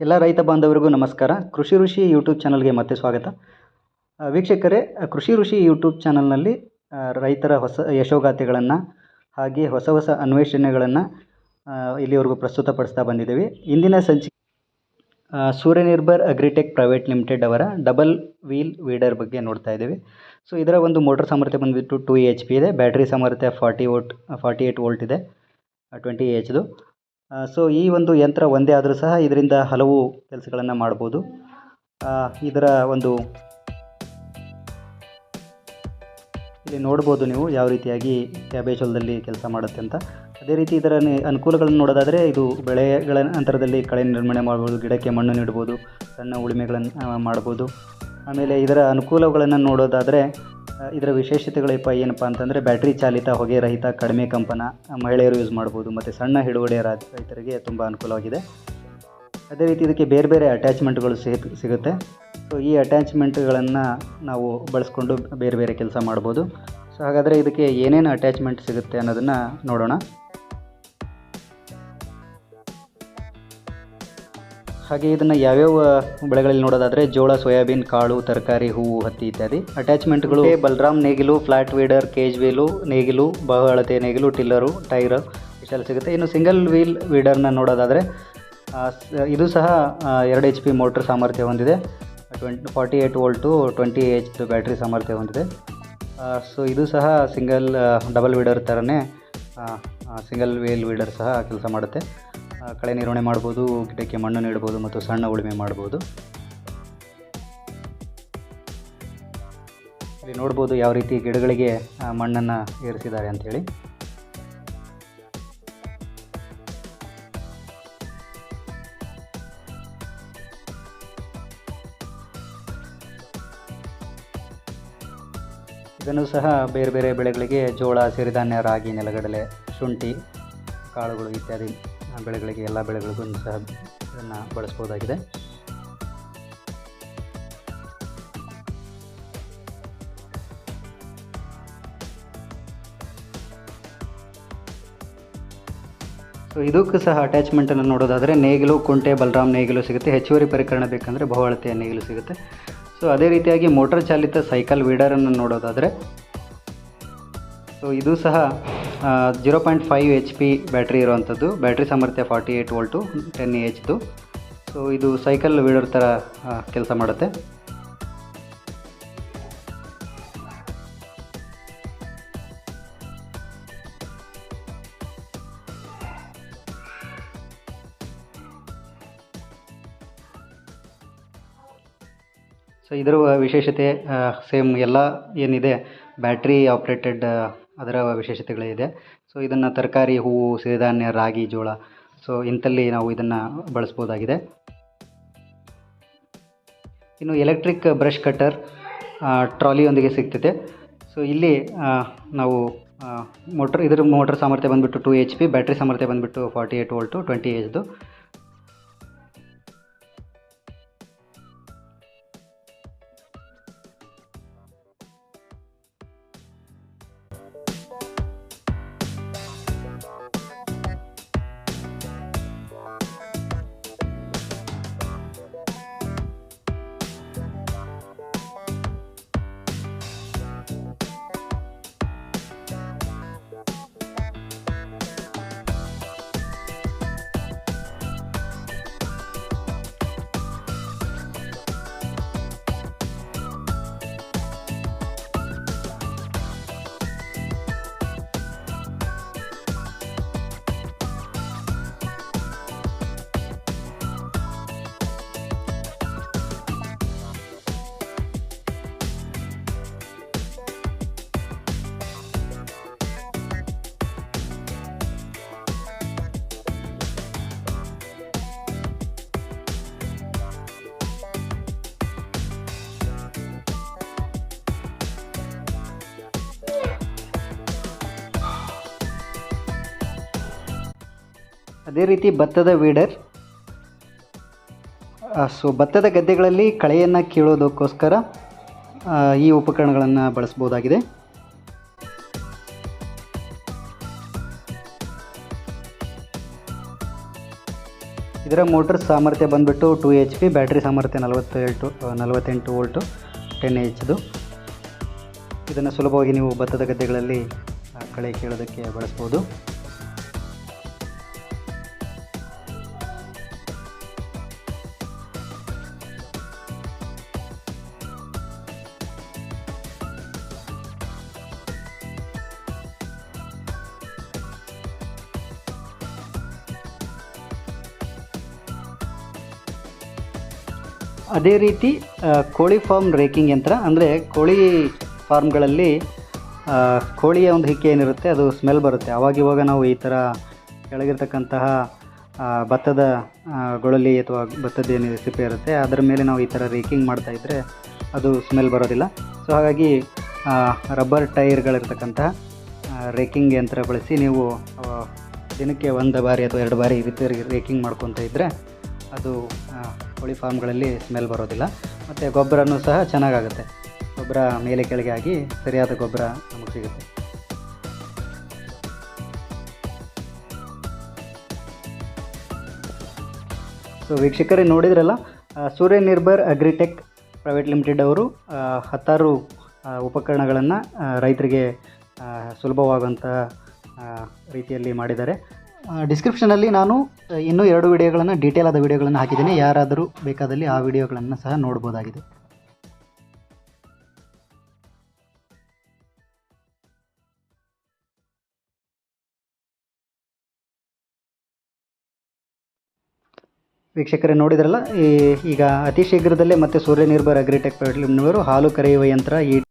ಎಲ್ಲ ರೈತ ಬಾಂಧವರಿಗೂ ನಮಸ್ಕಾರ. ಕೃಷಿ ಋಷಿ ಯೂಟ್ಯೂಬ್ ಚಾನಲ್ಗೆ ಮತ್ತೆ ಸ್ವಾಗತ. ವೀಕ್ಷಕರೇ ಕೃಷಿ ಋಷಿ ಯೂಟ್ಯೂಬ್ ಚಾನಲ್ನಲ್ಲಿ ರೈತರ ಹೊಸ ಯಶೋಗಾಥೆಗಳನ್ನು ಹಾಗೆ ಹೊಸ ಹೊಸ ಅನ್ವೇಷಣೆಗಳನ್ನು ಇಲ್ಲಿವರೆಗೂ ಪ್ರಸ್ತುತಪಡಿಸ್ತಾ ಬಂದಿದ್ದೀವಿ. ಇಂದಿನ ಸಂಚಿಕೆ ಸೂರ್ಯನಿರ್ಭರ್ ಅಗ್ರಿಟೆಕ್ ಪ್ರೈವೇಟ್ ಲಿಮಿಟೆಡ್ ಅವರ ಡಬಲ್ ವೀಲ್ ವೀಡರ್ ಬಗ್ಗೆ ನೋಡ್ತಾ ಇದ್ದೀವಿ. ಸೊ, ಇದರ ಒಂದು ಮೋಟರ್ ಸಾಮರ್ಥ್ಯ ಬಂದುಬಿಟ್ಟು ಟು ಎಚ್ ಪಿ ಇದೆ. ಬ್ಯಾಟ್ರಿ ಸಾಮರ್ಥ್ಯ forty volt, forty eight volt ಇದೆ ಟ್ವೆಂಟಿ ಎಚ್ದು ಸೊ ಈ ಒಂದು ಯಂತ್ರ ಒಂದೇ ಆದರೂ ಸಹ ಇದರಿಂದ ಹಲವು ಕೆಲಸಗಳನ್ನು ಮಾಡ್ಬೋದು. ಇದರ ಒಂದು ಇಲ್ಲಿ ನೋಡ್ಬೋದು ನೀವು ಯಾವ ರೀತಿಯಾಗಿ ಕ್ಯಾಬೇಜ್ ಹೊಲದಲ್ಲಿ ಕೆಲಸ ಮಾಡುತ್ತೆ ಅಂತ. ಅದೇ ರೀತಿ ಇದರ ಅನುಕೂಲಗಳನ್ನು ನೋಡೋದಾದರೆ ಇದು ಬೆಳೆಗಳ ಅಂತರದಲ್ಲಿ ಕಳೆ ನಿರ್ಮಾಣ ಮಾಡ್ಬೋದು, ಗಿಡಕ್ಕೆ ಮಣ್ಣು ನೀಡ್ಬೋದು, ಸಣ್ಣ ಉಳುಮೆಗಳನ್ನು ಮಾಡ್ಬೋದು. ಆಮೇಲೆ ಇದರ ಅನುಕೂಲಗಳನ್ನು ನೋಡೋದಾದರೆ ಇದರ ವಿಶೇಷತೆಗಳಪ್ಪ ಏನಪ್ಪ ಅಂತಂದರೆ ಬ್ಯಾಟ್ರಿ ಚಾಲಿತ ಹೊಗೆ ರಹಿತ ಕಡಿಮೆ ಕಂಪನ ಮಹಿಳೆಯರು ಯೂಸ್ ಮಾಡ್ಬೋದು ಮತ್ತು ಸಣ್ಣ ಹಿಡುವಳಿ ರೈತರಿಗೆ ತುಂಬ ಅನುಕೂಲವಾಗಿದೆ. ಅದೇ ರೀತಿ ಇದಕ್ಕೆ ಬೇರೆ ಬೇರೆ ಅಟ್ಯಾಚ್ಮೆಂಟ್ಗಳು ಸಿಗ್ ಸಿಗುತ್ತೆ. ಸೊ ಈ ಅಟ್ಯಾಚ್ಮೆಂಟ್ಗಳನ್ನು ನಾವು ಬಳಸ್ಕೊಂಡು ಬೇರೆ ಬೇರೆ ಕೆಲಸ ಮಾಡ್ಬೋದು. ಸೊ ಹಾಗಾದರೆ ಇದಕ್ಕೆ ಏನೇನು ಅಟ್ಯಾಚ್ಮೆಂಟ್ ಸಿಗುತ್ತೆ ಅನ್ನೋದನ್ನು ನೋಡೋಣ. ಹಾಗೆ ಇದನ್ನು ಯಾವ್ಯಾವ ಬೆಳೆಗಳಲ್ಲಿ ನೋಡೋದಾದರೆ ಜೋಳ ಸೋಯಾಬೀನ್ ಕಾಳು ತರಕಾರಿ ಹೂವು ಹತ್ತಿ ಇತ್ಯಾದಿ. ಅಟ್ಯಾಚ್ಮೆಂಟ್ಗಳು ಬಲರಾಮ್ ನೇಗಿಲು ಫ್ಲಾಟ್ ವೀಡರ್ ಕೇಜ್ ವೀಲು ನೇಗಿಲು ಬಹು ಅಳತೆ ನೇಗಿಲು ಟಿಲ್ಲರು ಟೈರ್ ಇಷ್ಟೆಲ್ಲ ಸಿಗುತ್ತೆ. ಇನ್ನು ಸಿಂಗಲ್ ವೀಲ್ ವೀಡರ್ನ ನೋಡೋದಾದರೆ ಇದು ಸಹ ಎರಡು ಎಚ್ ಪಿ ಮೋಟ್ರ್ ಸಾಮರ್ಥ್ಯ ಹೊಂದಿದೆ. Twenty forty eight volt twenty H battery ಸಾಮರ್ಥ್ಯ ಹೊಂದಿದೆ. ಸೊ ಇದು ಸಹ ಸಿಂಗಲ್ ಡಬಲ್ ವೀಡರ್ ಥರನೇ ಸಿಂಗಲ್ ವೀಲ್ ವೀಡರ್ ಸಹ ಕೆಲಸ ಮಾಡುತ್ತೆ. ಕಳೆ ನಿರ್ವಹಣೆ ಮಾಡ್ಬೋದು ಗಿಡಕ್ಕೆ ಮಣ್ಣು ನೀಡ್ಬೋದು ಮತ್ತು ಸಣ್ಣ ಉಳುಮೆ ಮಾಡ್ಬೋದು. ಇಲ್ಲಿ ನೋಡ್ಬೋದು ಯಾವ ರೀತಿ ಗಿಡಗಳಿಗೆ ಮಣ್ಣನ್ನು ಏರಿಸಿದ್ದಾರೆ ಅಂಥೇಳಿ ಇದನ್ನು ಸಹ ಬೇರೆ ಬೇರೆ ಬೆಳೆಗಳಿಗೆ ಜೋಳ, ಸಿರಿಧಾನ್ಯ, ರಾಗಿ, ನೆಲಗಡಲೆ, ಶುಂಠಿ, ಕಾಳುಗಳು ಇತ್ಯಾದಿ ಬೆಳೆಗಳಿಗೆ, ಎಲ್ಲ ಬೆಳೆಗಳಿಗೂ ಸಹ ಇದನ್ನು ಬಳಸ್ಬೋದಾಗಿದೆ. ಸೊ ಇದಕ್ಕೂ ಸಹ ಅಟ್ಯಾಚ್ಮೆಂಟನ್ನು ನೋಡೋದಾದರೆ, ನೇಗಿಲು, ಕುಂಟೆ, ಬಲರಾಮ್ ನೇಗಿಲು ಸಿಗುತ್ತೆ. ಹೆಚ್ಚುವರಿ ಪರಿಕರಣ ಬೇಕಂದರೆ ಬಹು ಅಳತೆಯ ನೇಗಿಲು ಸಿಗುತ್ತೆ. ಸೊ ಅದೇ ರೀತಿಯಾಗಿ ಮೋಟರ್ ಚಾಲಿತ ಸೈಕಲ್ ವೀಡರನ್ನು ನೋಡೋದಾದರೆ ಸೊ ಇದು ಸಹ zero point five H P battery ಇರುವಂಥದ್ದು. ಬ್ಯಾಟ್ರಿ ಸಾಮರ್ಥ್ಯ forty eight volt, ten A ಎಚ್ದು so ಇದು ಸೈಕಲ್ ವೀಡರ್ ಥರ ಕೆಲಸ ಮಾಡುತ್ತೆ. ಸೊ ಇದರ ವಿಶೇಷತೆ ಸೇಮ್ ಎಲ್ಲ ಏನಿದೆ. ಬ್ಯಾಟ್ರಿ ಆಪ್ರೇಟೆಡ್ ಅದರ ವಿಶೇಷತೆಗಳಿದೆ ಸೊ ಇದನ್ನು ತರಕಾರಿ ಹೂವು ಸಿರಿಧಾನ್ಯ, ರಾಗಿ, ಜೋಳ ಸೊ ಇಂಥಲ್ಲಿ ನಾವು ಇದನ್ನು ಬಳಸ್ಬೋದಾಗಿದೆ. ಇನ್ನು ಎಲೆಕ್ಟ್ರಿಕ್ ಬ್ರಷ್ ಕಟ್ಟರ್ ಟ್ರಾಲಿಯೊಂದಿಗೆ ಸಿಗ್ತದೆ. ಸೊ ಇಲ್ಲಿ ನಾವು ಮೋಟ್ರ್ ಇದರ ಮೋಟ್ರ್ ಸಾಮರ್ಥ್ಯ ಬಂದುಬಿಟ್ಟು ಟು ಎಚ್ ಪಿ ಬ್ಯಾಟ್ರಿ ಸಾಮರ್ಥ್ಯ ಬಂದುಬಿಟ್ಟು ಫಾರ್ಟಿ ಏಯ್ಟ್ ವೋಲ್ಟು ಟ್ವೆಂಟಿ ಎಚ್ದು ಅದೇ ರೀತಿ ಭತ್ತದ ವೀಡರ್. ಸೊ ಭತ್ತದ ಗದ್ದೆಗಳಲ್ಲಿ ಕಳೆಯನ್ನು ಕೀಳೋದಕ್ಕೋಸ್ಕರ ಈ ಉಪಕರಣಗಳನ್ನು ಬಳಸ್ಬೋದಾಗಿದೆ. ಇದರ ಮೋಟ್ರ್ ಸಾಮರ್ಥ್ಯ ಬಂದುಬಿಟ್ಟು ಟು ಎಚ್ ಪಿ ಬ್ಯಾಟ್ರಿ ಸಾಮರ್ಥ್ಯ ನಲವತ್ತೆಂಟು ನಲವತ್ತೆಂಟು ವೋಲ್ಟು ಟೆನ್ ಎಚ್ದು ಇದನ್ನು ಸುಲಭವಾಗಿ ನೀವು ಭತ್ತದ ಗದ್ದೆಗಳಲ್ಲಿ ಕಳೆ ಕೀಳೋದಕ್ಕೆ ಬಳಸ್ಬೋದು. ಅದೇ ರೀತಿ ಕೋಳಿ ಫಾರ್ಮ್ ರೇಕಿಂಗ್ ಯಂತ್ರ, ಅಂದರೆ ಕೋಳಿ ಫಾರ್ಮ್ಗಳಲ್ಲಿ ಕೋಳಿಯ ಒಂದು ಹಿಕ್ಕೆ ಏನಿರುತ್ತೆ, ಅದು ಸ್ಮೆಲ್ ಬರುತ್ತೆ. ಅವಾಗಿವಾಗ ನಾವು ಈ ಥರ ಕೆಳಗಿರ್ತಕ್ಕಂತಹ ಭತ್ತದ ಗೊಳಲಿ ಅಥವಾ ಭತ್ತದ ಏನು ಸಿಪ್ಪೆ ಇರುತ್ತೆ, ಅದರ ಮೇಲೆ ನಾವು ಈ ಥರ ರೇಕಿಂಗ್ ಮಾಡ್ತಾ ಇದ್ದರೆ ಅದು ಸ್ಮೆಲ್ ಬರೋದಿಲ್ಲ. ಸೊ ಹಾಗಾಗಿ ರಬ್ಬರ್ ಟೈರ್ಗಳಿರ್ತಕ್ಕಂತಹ ರೇಕಿಂಗ್ ಯಂತ್ರ ಬಳಸಿ ನೀವು ದಿನಕ್ಕೆ ಒಂದು ಬಾರಿ ಅಥವಾ ಎರಡು ಬಾರಿ ಈ ರೇಕಿಂಗ್ ಮಾಡ್ಕೊತ ಇದ್ದರೆ ಅದು ಕೋಳಿ ಫಾರ್ಮ್ಗಳಲ್ಲಿ ಸ್ಮೆಲ್ ಬರೋದಿಲ್ಲ. ಮತ್ತು ಗೊಬ್ಬರನೂ ಸಹ ಚೆನ್ನಾಗಾಗುತ್ತೆ. ಗೊಬ್ಬರ ಮೇಲೆ ಕೆಳಗೆ ಆಗಿ ಸರಿಯಾದ ಗೊಬ್ಬರ ನಮಗೆ ಸಿಗುತ್ತೆ. ಸೊ ವೀಕ್ಷಕರೇ ನೋಡಿದ್ರಲ್ಲ Surya Nirbhar Agritech private limited ಅವರು ಹತ್ತಾರು ಉಪಕರಣಗಳನ್ನು ರೈತರಿಗೆ ಸುಲಭವಾಗುವಂತಹ ರೀತಿಯಲ್ಲಿ ಮಾಡಿದ್ದಾರೆ. ಡಿಸ್ಕ್ರಿಪ್ಷನಲ್ಲಿ ನಾನು ಇನ್ನೂ ಎರಡು ವಿಡಿಯೋಗಳನ್ನು ಡೀಟೇಲ್ ಆದ ವಿಡಿಯೋಗಳನ್ನು ಹಾಕಿದ್ದೀನಿ. ಯಾರಾದರೂ ಬೇಕಾದಲ್ಲಿ ಆ ವಿಡಿಯೋಗಳನ್ನು ಸಹ ನೋಡ್ಬೋದಾಗಿದೆ. ವೀಕ್ಷಕರೇ ನೋಡಿದ್ರಲ್ಲ ಈಗ ಅತಿ ಶೀಘ್ರದಲ್ಲೇ ಮತ್ತೆ Surya Nirbhar Agritech private limited ಹಾಲು ಕರೆಯುವ ಯಂತ್ರ ಈ